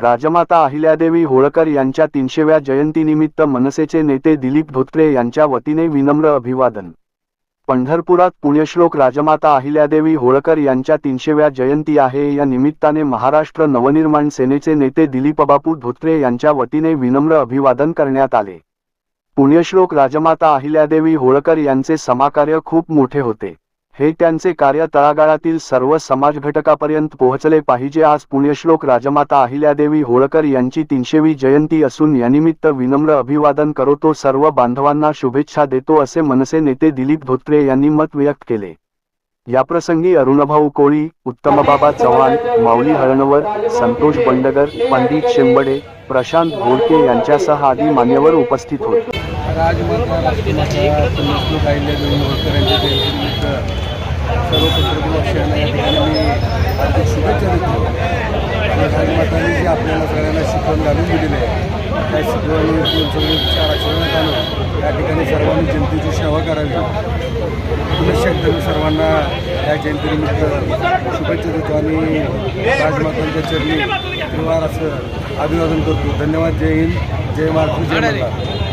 राजमाता अहिल्यादेवी होळकर यांच्या तीनशेव्या जयंतीनिमित्त मनसेचे नेते दिलीप धोत्रे यांच्या वतीने विनम्र अभिवादन. पंढरपुरात पुण्यश्लोक राजमाता अहिल्यादेवी होळकर यांच्या तीनशेव्या जयंती आहे. या निमित्ताने महाराष्ट्र नवनिर्माण सेनेचे नेते दिलीपबापू धोत्रे यांच्या वतीने विनम्र अभिवादन करण्यात आले. पुण्यश्लोक राजमाता अहिल्यादेवी होळकर यांचे समाकार्य खूप मोठे होते. हे त्यांचे कार्य तळागाळातील सर्व समाज घटकापर्यंत पोहोचले पाहिजे आज पुण्यश्लोक राजमाता अहिल्यादेवी होळकर यांची तीनशेवी जयंती असून यानिमित्त विनम्र अभिवादन करतो सर्व बांधवांना शुभेच्छा देतो असे मनसे नेते दिलीप धोत्रे यांनी मत व्यक्त केले. याप्रसंगी अरुणभाऊ कोळी उत्तमबाबा चव्हाण माऊली हळणवर संतोष बंडगर पंडित शेंबडे प्रशांत घोडके यांच्यासह आदी मान्यवर उपस्थित होते. राजमाता राष्ट्रमाता पुण्यश्लोक सर्व पत्रपक्षांना या ठिकाणी मी हार्दिक शुभेच्छा देतो. आणि राजमातांनी जी आपल्याला सगळ्यांना शिकवण घालून दिलेली आहे त्या शिकवणी सगळे चार आचरणात आणून या ठिकाणी सर्वांनी जनतेची सेवा करावी पुनश्च एकदा मी सर्वांना या जयंतीनिमित्त शुभेच्छा देतो आणि राजमातांच्या चरणी परिवार असं अभिवादन करतो धन्यवाद जय हिंद जय महाराष्ट्र जय